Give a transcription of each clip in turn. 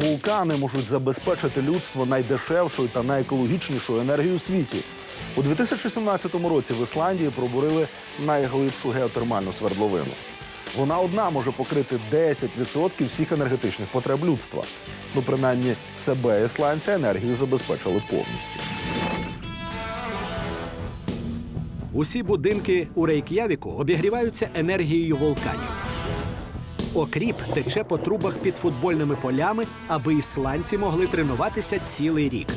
Вулкани можуть забезпечити людство найдешевшою та найекологічнішою енергією у світі. У 2017 році в Ісландії пробурили найглибшу геотермальну свердловину. Вона одна може покрити 10% всіх енергетичних потреб людства. Ну, принаймні, себе ісландці енергію забезпечили повністю. Усі будинки у Рейк'явіку обігріваються енергією вулканів. Окріп тече по трубах під футбольними полями, аби ісландці могли тренуватися цілий рік.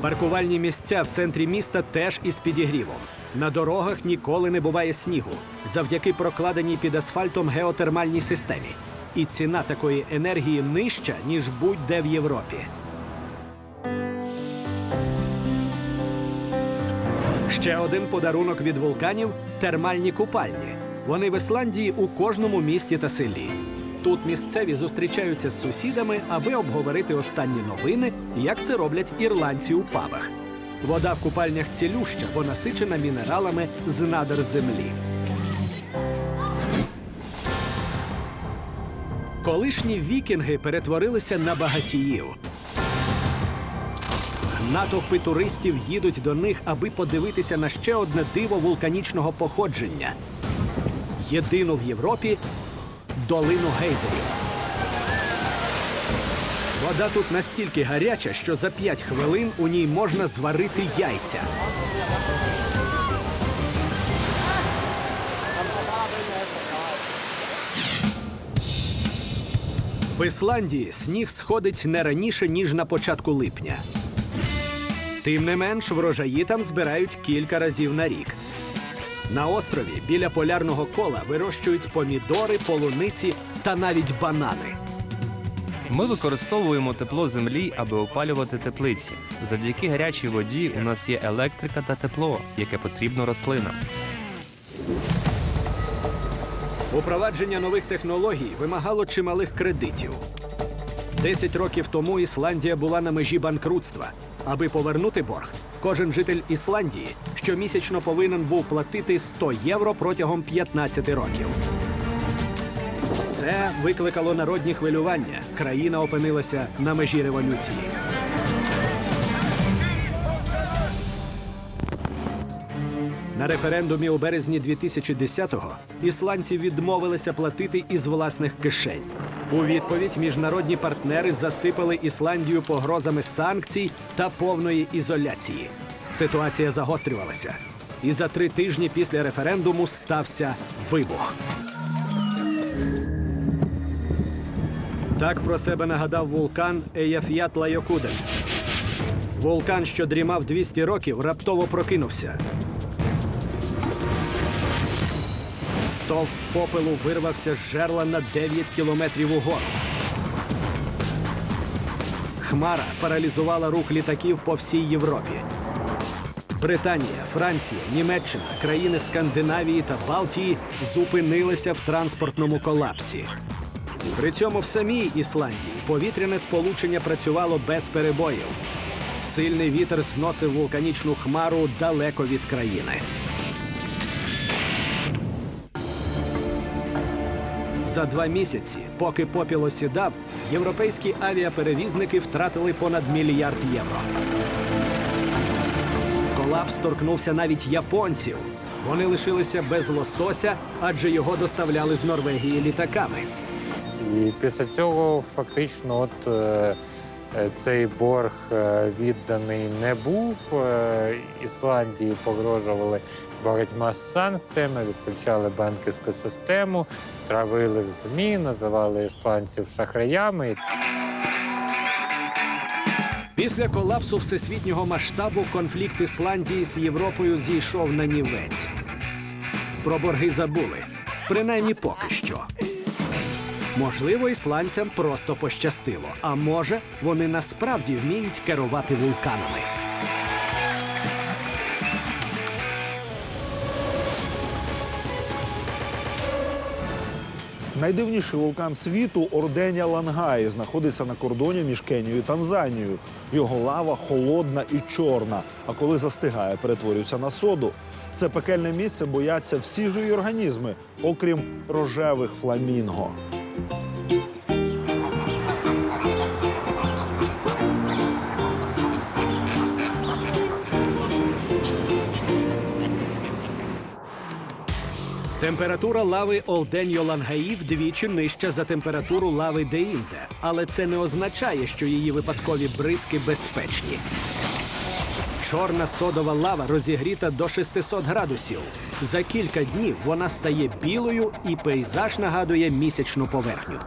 Паркувальні місця в центрі міста теж із підігрівом. На дорогах ніколи не буває снігу завдяки прокладеній під асфальтом геотермальній системі. І ціна такої енергії нижча, ніж будь-де в Європі. Ще один подарунок від вулканів термальні купальні. Вони в Ісландії у кожному місті та селі. Тут місцеві зустрічаються з сусідами, аби обговорити останні новини, як це роблять ірландці у пабах. Вода в купальнях цілюща, бо насичена мінералами з надр землі. Колишні вікінги перетворилися на багатіїв. Натовпи туристів їдуть до них, аби подивитися на ще одне диво вулканічного походження. Єдину в Європі долину гейзерів. Вода тут настільки гаряча, що за 5 хвилин у ній можна зварити яйця. В Ісландії сніг сходить не раніше, ніж на початку липня. Тим не менш, врожаї там збирають кілька разів на рік. На острові біля полярного кола вирощують помідори, полуниці та навіть банани. Ми використовуємо тепло землі, аби опалювати теплиці. Завдяки гарячій воді у нас є електрика та тепло, яке потрібно рослинам. Упровадження нових технологій вимагало чималих кредитів. Десять років тому Ісландія була на межі банкрутства. Аби повернути борг, кожен житель Ісландії щомісячно повинен був платити 100 євро протягом 15 років. Це викликало народні хвилювання. Країна опинилася на межі революції. На референдумі у березні 2010-го ісландці відмовилися платити із власних кишень. У відповідь міжнародні партнери засипали Ісландію погрозами санкцій та повної ізоляції. Ситуація загострювалася. І за три тижні після референдуму стався вибух. Так про себе нагадав вулкан Еяф'ят-Лайокуден. Вулкан, що дрімав 200 років, раптово прокинувся. Стовп попелу вирвався з жерла на 9 кілометрів угору. Хмара паралізувала рух літаків по всій Європі. Британія, Франція, Німеччина, країни Скандинавії та Балтії зупинилися в транспортному колапсі. При цьому в самій Ісландії повітряне сполучення працювало без перебоїв. Сильний вітер зносив вулканічну хмару далеко від країни. За два місяці, поки попіл осідав, європейські авіаперевізники втратили понад мільярд євро. Колапс торкнувся навіть японців. Вони лишилися без лосося, адже його доставляли з Норвегії літаками. І після цього фактично от е, е, цей борг е, відданий не був. Ісландії погрожували багатьма санкціями, відключали банківську систему, травили в ЗМІ, називали ісландців шахраями. Після колапсу всесвітнього масштабу конфлікт Ісландії з Європою зійшов на нівець. Про борги забули, принаймні поки що. Можливо, ісландцям просто пощастило, а може, вони насправді вміють керувати вулканами. Найдивніший вулкан світу Орденя Лангаї знаходиться на кордоні між Кенією і Танзанією. Його лава холодна і чорна. А коли застигає, перетворюється на соду. Це пекельне місце бояться всі живі організми, окрім рожевих фламінго. Температура лави Олденьо Лангаї вдвічі нижча за температуру лави Деінде, але це не означає, що її випадкові бризки безпечні. Чорна содова лава розігріта до 600 градусів. За кілька днів вона стає білою і пейзаж нагадує місячну поверхню.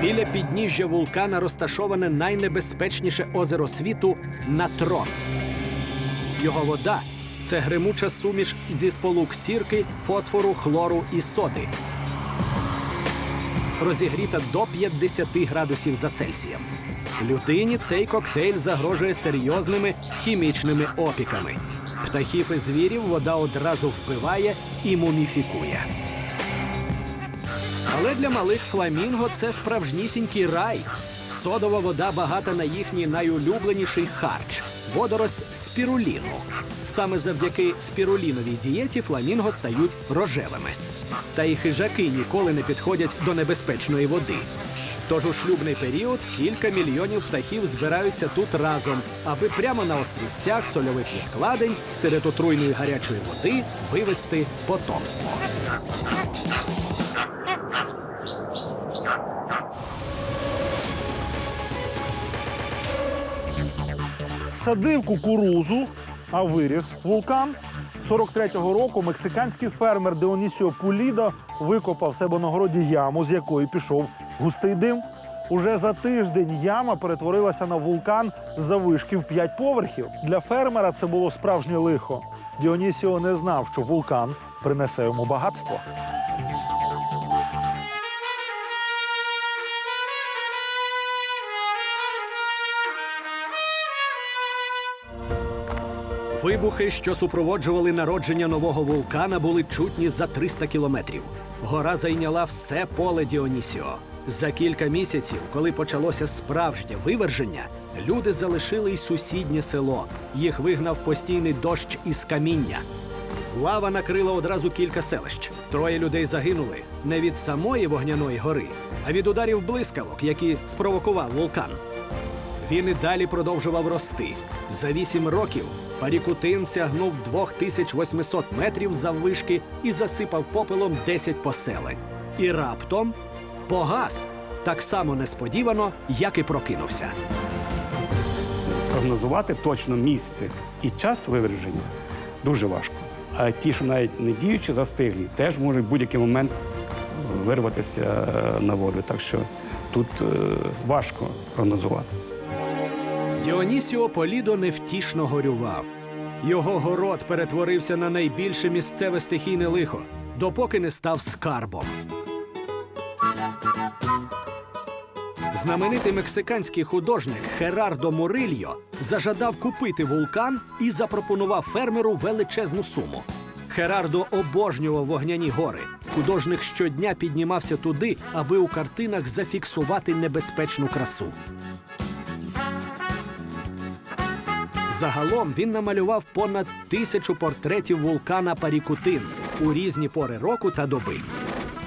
Біля підніжжя вулкана розташоване найнебезпечніше озеро світу Натрон. Його вода це гримуча суміш зі сполук сірки, фосфору, хлору і соди. Розігріта до 50 градусів за Цельсієм. Людині цей коктейль загрожує серйозними хімічними опіками. Птахів і звірів вода одразу вбиває і муміфікує. Але для малих фламінго це справжнісінький рай. Содова вода багата на їхній найулюбленіший харч водорость спіруліну. Саме завдяки спіруліновій дієті фламінго стають рожевими. Та і хижаки ніколи не підходять до небезпечної води. Тож у шлюбний період кілька мільйонів птахів збираються тут разом, аби прямо на острівцях сольових відкладень серед отруйної гарячої води вивести потомство. Садив кукурузу, а виріс вулкан. 43-го року мексиканський фермер Деонісіо Пулідо викопав себе на городі яму, з якої пішов густий дим. Уже за тиждень яма перетворилася на вулкан з завишки в 5 поверхів. Для фермера це було справжнє лихо. Діонісіо не знав, що вулкан принесе йому багатство. Вибухи, що супроводжували народження нового вулкана, були чутні за 300 кілометрів. Гора зайняла все поле Діонісіо. За кілька місяців, коли почалося справжнє виверження, люди залишили й сусіднє село. Їх вигнав постійний дощ із каміння. Лава накрила одразу кілька селищ. Троє людей загинули не від самої вогняної гори, а від ударів блискавок, які спровокував вулкан. Він і далі продовжував рости. За вісім років Парікутин сягнув 2800 метрів заввишки і засипав попелом 10 поселень. І раптом погас так само несподівано, як і прокинувся. спрогнозувати точно місце і час виверження дуже важко. А ті, що навіть не діючі, застиглі, теж можуть в будь-який момент вирватися е, на волю. Так що тут е, важко прогнозувати. Діонісіо Полідо невтішно горював. Його город перетворився на найбільше місцеве стихійне лихо, допоки не став скарбом. Знаменитий мексиканський художник Херардо Мурильо зажадав купити вулкан і запропонував фермеру величезну суму. Херардо обожнював вогняні гори. Художник щодня піднімався туди, аби у картинах зафіксувати небезпечну красу. Загалом він намалював понад тисячу портретів вулкана Парікутин у різні пори року та доби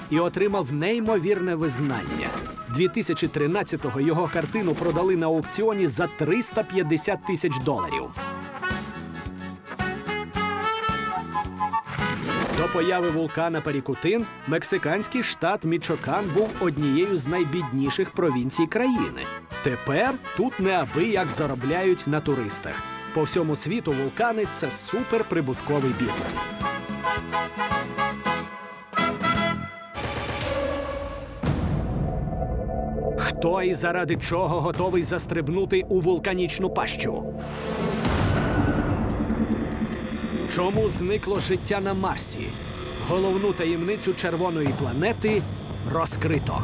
і отримав неймовірне визнання. 2013-го його картину продали на аукціоні за 350 тисяч доларів. До появи вулкана Парікутин мексиканський штат Мічокан був однією з найбідніших провінцій країни. Тепер тут неабияк заробляють на туристах. По всьому світу вулкани це суперприбутковий бізнес. Хто і заради чого готовий застрибнути у вулканічну пащу? Чому зникло життя на Марсі? Головну таємницю червоної планети розкрито.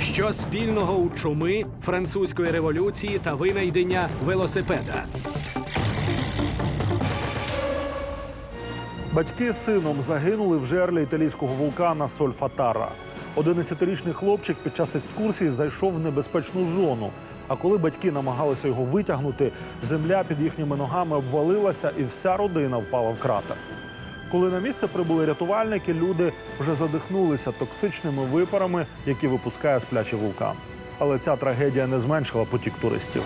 Що спільного у чуми, французької революції та винайдення велосипеда? Батьки з сином загинули в жерлі італійського вулкана Сольфатара. 11-річний хлопчик під час екскурсії зайшов в небезпечну зону. А коли батьки намагалися його витягнути, земля під їхніми ногами обвалилася, і вся родина впала в кратер. Коли на місце прибули рятувальники, люди вже задихнулися токсичними випарами, які випускає сплячий вулкан. Але ця трагедія не зменшила потік туристів.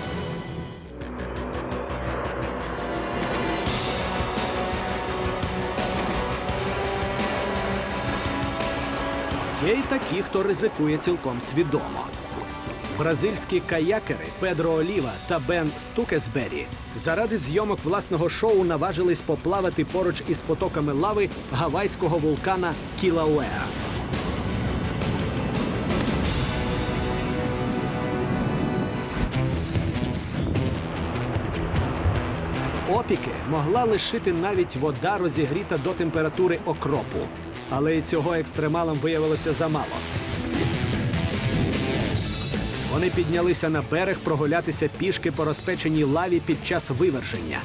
Є й такі, хто ризикує цілком свідомо. Бразильські каякери Педро Оліва та Бен Стукесбері заради зйомок власного шоу наважились поплавати поруч із потоками лави гавайського вулкана Кілауеа. Опіки могла лишити навіть вода, розігріта до температури окропу. Але і цього екстремалам виявилося замало. Вони піднялися на берег прогулятися пішки по розпеченій лаві під час виверження.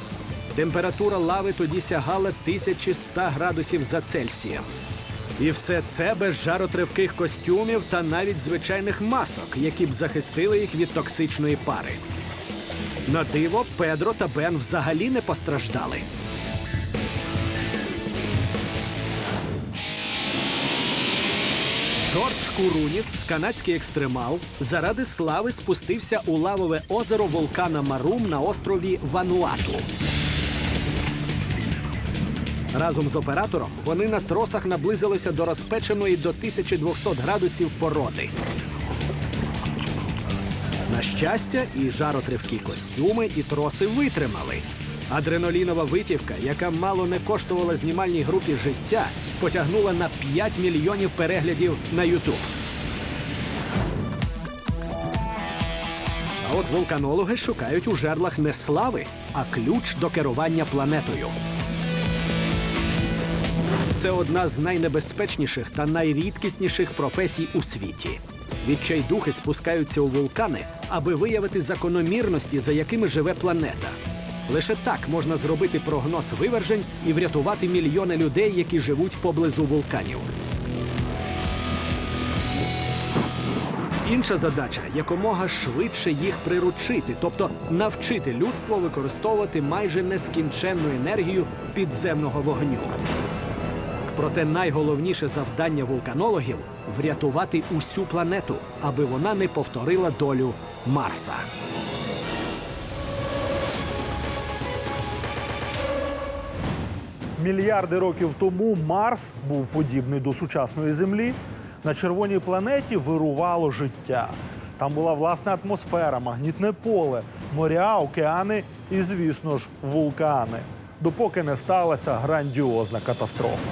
Температура лави тоді сягала 1100 градусів за Цельсієм. І все це без жаротривких костюмів та навіть звичайних масок, які б захистили їх від токсичної пари. На диво, Педро та Бен взагалі не постраждали. Джордж Куруніс, канадський екстремал, заради слави спустився у лавове озеро вулкана Марум на острові Вануату. Разом з оператором вони на тросах наблизилися до розпеченої до 1200 градусів породи. На щастя, і жаротривкі костюми, і троси витримали. Адреналінова витівка, яка мало не коштувала знімальній групі життя, потягнула на 5 мільйонів переглядів на Ютуб. А от вулканологи шукають у жерлах не слави, а ключ до керування планетою. Це одна з найнебезпечніших та найрідкісніших професій у світі. Відчайдухи спускаються у вулкани, аби виявити закономірності, за якими живе планета. Лише так можна зробити прогноз вивержень і врятувати мільйони людей, які живуть поблизу вулканів. Інша задача якомога швидше їх приручити, тобто навчити людство використовувати майже нескінченну енергію підземного вогню. Проте найголовніше завдання вулканологів врятувати усю планету, аби вона не повторила долю Марса. Мільярди років тому Марс був подібний до сучасної Землі. На червоній планеті вирувало життя. Там була власна атмосфера, магнітне поле, моря, океани і, звісно ж, вулкани. Допоки не сталася грандіозна катастрофа.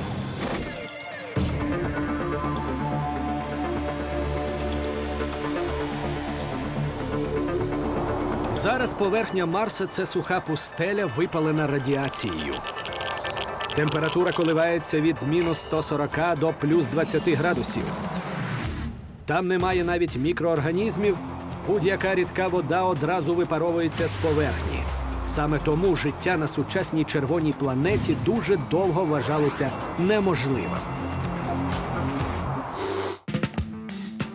Зараз поверхня Марса це суха пустеля, випалена радіацією. Температура коливається від мінус 140 до плюс 20 градусів. Там немає навіть мікроорганізмів, будь-яка рідка вода одразу випаровується з поверхні. Саме тому життя на сучасній червоній планеті дуже довго вважалося неможливим.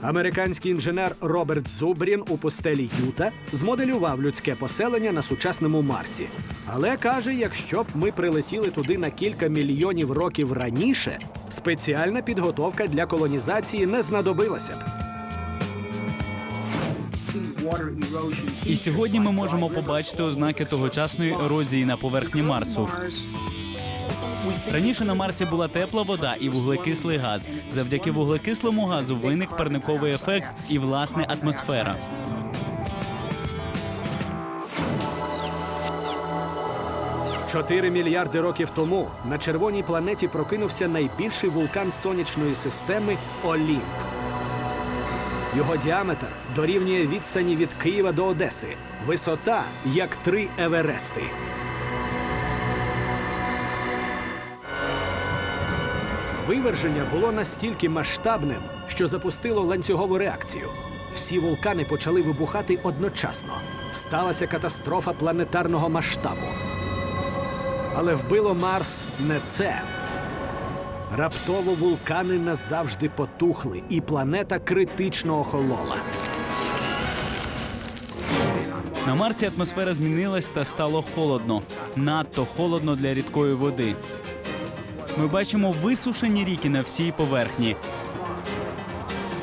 Американський інженер Роберт Зубрін у пустелі Юта змоделював людське поселення на сучасному Марсі. Але каже, якщо б ми прилетіли туди на кілька мільйонів років раніше, спеціальна підготовка для колонізації не знадобилася б. І сьогодні ми можемо побачити ознаки тогочасної ерозії на поверхні Марсу. Раніше на Марсі була тепла вода і вуглекислий газ. Завдяки вуглекислому газу виник парниковий ефект і власне атмосфера. Чотири мільярди років тому на червоній планеті прокинувся найбільший вулкан сонячної системи Олімп. Його діаметр дорівнює відстані від Києва до Одеси. Висота як три Еверести. Виверження було настільки масштабним, що запустило ланцюгову реакцію. Всі вулкани почали вибухати одночасно. Сталася катастрофа планетарного масштабу. Але вбило Марс не це. Раптово вулкани назавжди потухли, і планета критично охолола. На Марсі атмосфера змінилась та стало холодно. Надто холодно для рідкої води. Ми бачимо висушені ріки на всій поверхні.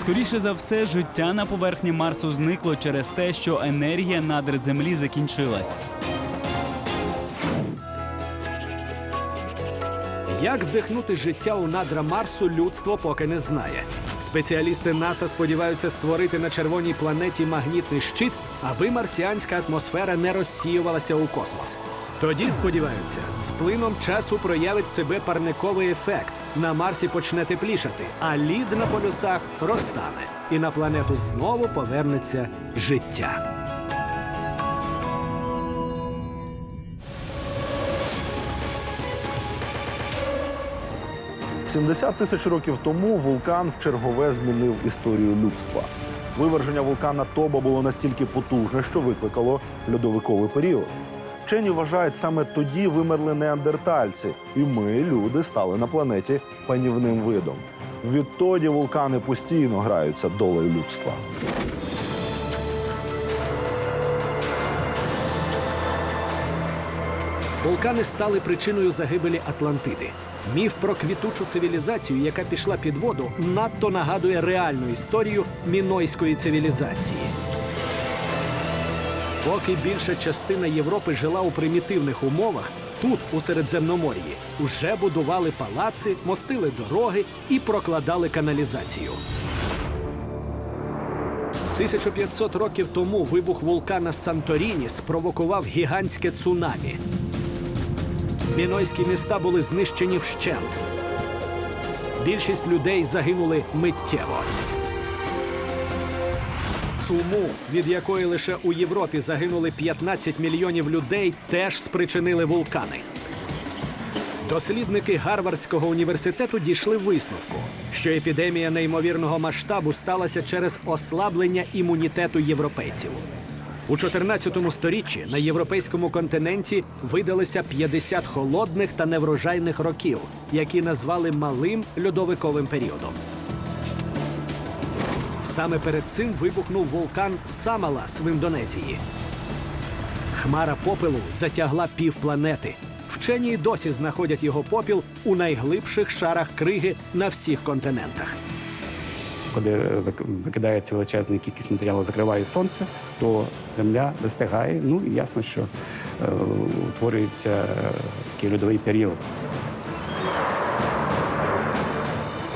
Скоріше за все, життя на поверхні Марсу зникло через те, що енергія надр землі закінчилась. Як вдихнути життя у надра Марсу людство поки не знає. Спеціалісти НАСА сподіваються створити на червоній планеті магнітний щит, аби марсіанська атмосфера не розсіювалася у космос. Тоді сподіваються, з плином часу проявить себе парниковий ефект. На Марсі почне теплішати, а лід на полюсах розтане, і на планету знову повернеться життя. 70 тисяч років тому вулкан в чергове змінив історію людства. Виверження вулкана Тоба було настільки потужне, що викликало льодовиковий період. Вчені вважають, саме тоді вимерли неандертальці, і ми, люди, стали на планеті панівним видом. Відтоді вулкани постійно граються долею людства. Вулкани стали причиною загибелі Атлантиди. Міф про квітучу цивілізацію, яка пішла під воду, надто нагадує реальну історію мінойської цивілізації. Поки більша частина Європи жила у примітивних умовах, тут, у Середземномор'ї, уже будували палаци, мостили дороги і прокладали каналізацію. 1500 років тому вибух вулкана Санторіні спровокував гігантське цунамі. Мінойські міста були знищені вщент. Більшість людей загинули миттєво. Чуму, від якої лише у Європі загинули 15 мільйонів людей, теж спричинили вулкани. Дослідники Гарвардського університету дійшли висновку, що епідемія неймовірного масштабу сталася через ослаблення імунітету європейців. У 14 сторіччі на європейському континенті видалися 50 холодних та неврожайних років, які назвали малим льодовиковим періодом. Саме перед цим вибухнув вулкан Самалас в Індонезії. Хмара попелу затягла півпланети. Вчені досі знаходять його попіл у найглибших шарах криги на всіх континентах. Коли викидається величезна кількість матеріалу, закриває сонце, то земля вистигає. Ну і ясно, що е, утворюється е, такий льодовий період.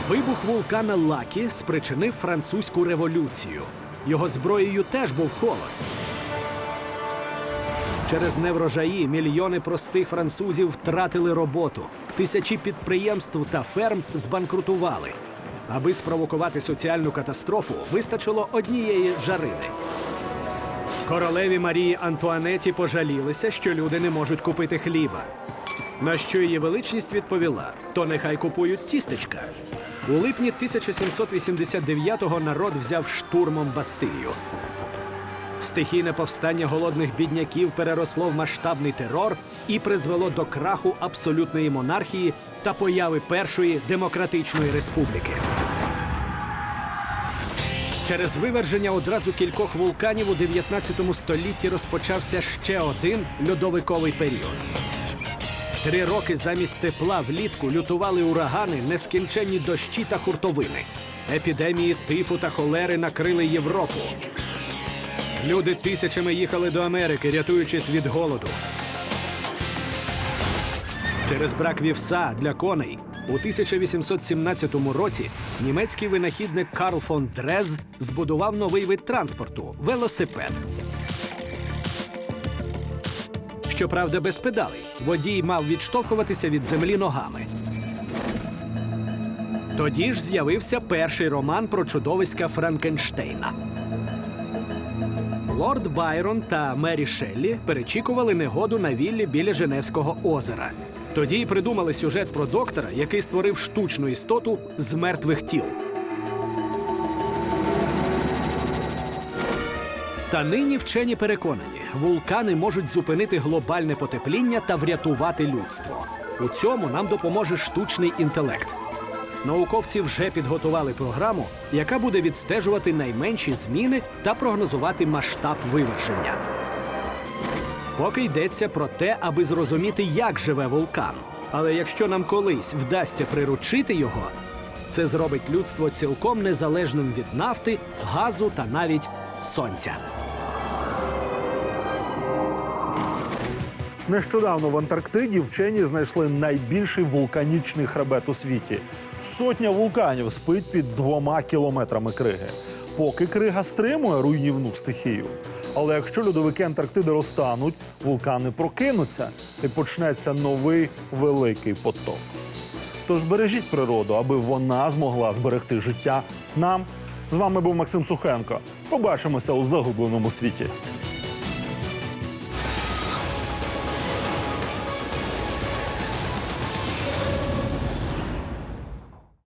Вибух вулкана Лакі спричинив французьку революцію. Його зброєю теж був холод. Через неврожаї мільйони простих французів втратили роботу. Тисячі підприємств та ферм збанкрутували. Аби спровокувати соціальну катастрофу, вистачило однієї жарини. Королеві Марії Антуанеті пожалілися, що люди не можуть купити хліба. На що її величність відповіла: то нехай купують тістечка. У липні 1789-го народ взяв штурмом Бастилію. Стихійне повстання голодних бідняків переросло в масштабний терор і призвело до краху абсолютної монархії та появи першої демократичної республіки. Через виверження одразу кількох вулканів у 19 столітті розпочався ще один льодовиковий період. Три роки замість тепла влітку лютували урагани, нескінченні дощі та хуртовини. Епідемії тифу та холери накрили Європу. Люди тисячами їхали до Америки, рятуючись від голоду. Через брак вівса для коней у 1817 році німецький винахідник Карл фон Дрез збудував новий вид транспорту велосипед. Щоправда, без педалей. Водій мав відштовхуватися від землі ногами. Тоді ж з'явився перший роман про чудовиська Франкенштейна. Лорд Байрон та Мері Шеллі перечікували негоду на віллі біля Женевського озера. Тоді й придумали сюжет про доктора, який створив штучну істоту з мертвих тіл. Та нині вчені переконані, вулкани можуть зупинити глобальне потепління та врятувати людство. У цьому нам допоможе штучний інтелект. Науковці вже підготували програму, яка буде відстежувати найменші зміни та прогнозувати масштаб виверження. Поки йдеться про те, аби зрозуміти, як живе вулкан. Але якщо нам колись вдасться приручити його, це зробить людство цілком незалежним від нафти, газу та навіть сонця. Нещодавно в Антарктиді вчені знайшли найбільший вулканічний хребет у світі. Сотня вулканів спить під двома кілометрами криги. Поки крига стримує руйнівну стихію. Але якщо льодовики Антарктиди розтануть, вулкани прокинуться і почнеться новий великий потоп. Тож бережіть природу, аби вона змогла зберегти життя нам. З вами був Максим Сухенко. Побачимося у загубленому світі.